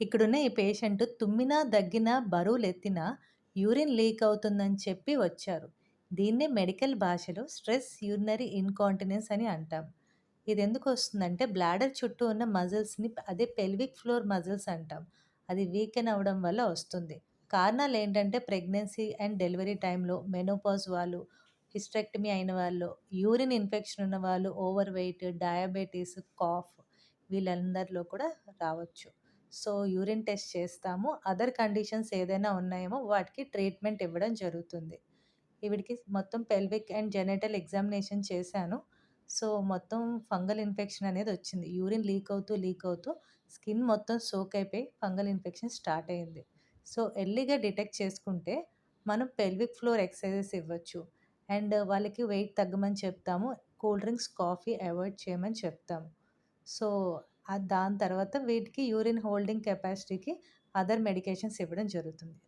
ఇక్కడున్న ఈ పేషెంట్ తుమ్మినా, దగ్గినా, బరువులెత్తినా యూరిన్ లీక్ అవుతుందని చెప్పి వచ్చారు. దీన్నే మెడికల్ భాషలో స్ట్రెస్ యూరినరీ ఇన్‌కాంటినెన్స్ అని అంటాం. ఇది ఎందుకు వస్తుందంటే బ్లాడర్ చుట్టూ ఉన్న మజిల్స్‌ని అదే పెల్విక్ ఫ్లోర్ మజిల్స్ అంటాం. అది వీకెన్ అవ్వడం వల్ల వస్తుంది. కారణాలు ఏంటంటే ప్రెగ్నెన్సీ అండ్ డెలివరీ టైంలో, మెనోపాజ్ వాళ్ళు, హిస్టెక్టమీ అయిన వాళ్ళు, యూరిన్ ఇన్ఫెక్షన్ ఉన్న వాళ్ళు, ఓవర్ వెయిట్, డయాబెటిస్, కాఫ్ వీళ్ళందరిలో కూడా రావచ్చు. సో, యూరిన్ టెస్ట్ చేస్తాము. అదర్ కండిషన్స్ ఏదైనా ఉన్నాయేమో వాటికి ట్రీట్మెంట్ ఇవ్వడం జరుగుతుంది. ఈవిడికి మొత్తం పెల్విక్ అండ్ జెనెటల్ ఎగ్జామినేషన్ చేశాను. సో, మొత్తం ఫంగల్ ఇన్ఫెక్షన్ అనేది వచ్చింది. యూరిన్ లీక్ అవుతూ, లీక్ అవుతూ స్కిన్ మొత్తం సోక్ అయిపోయి ఫంగల్ ఇన్ఫెక్షన్ స్టార్ట్ అయింది. సో, ఎర్లీగా డిటెక్ట్ చేసుకుంటే మనం పెల్విక్ ఫ్లోర్ ఎక్సర్సైజెస్ ఇవ్వచ్చు. అండ్ వాళ్ళకి వెయిట్ తగ్గమని చెప్తాము. కూల్ డ్రింక్స్, కాఫీ అవాయిడ్ చేయమని చెప్తాము. సో, దాని తర్వాత వీటికి యూరిన్ హోల్డింగ్ కెపాసిటీకి అదర్ మెడికేషన్స్ ఇవ్వడం జరుగుతుంది.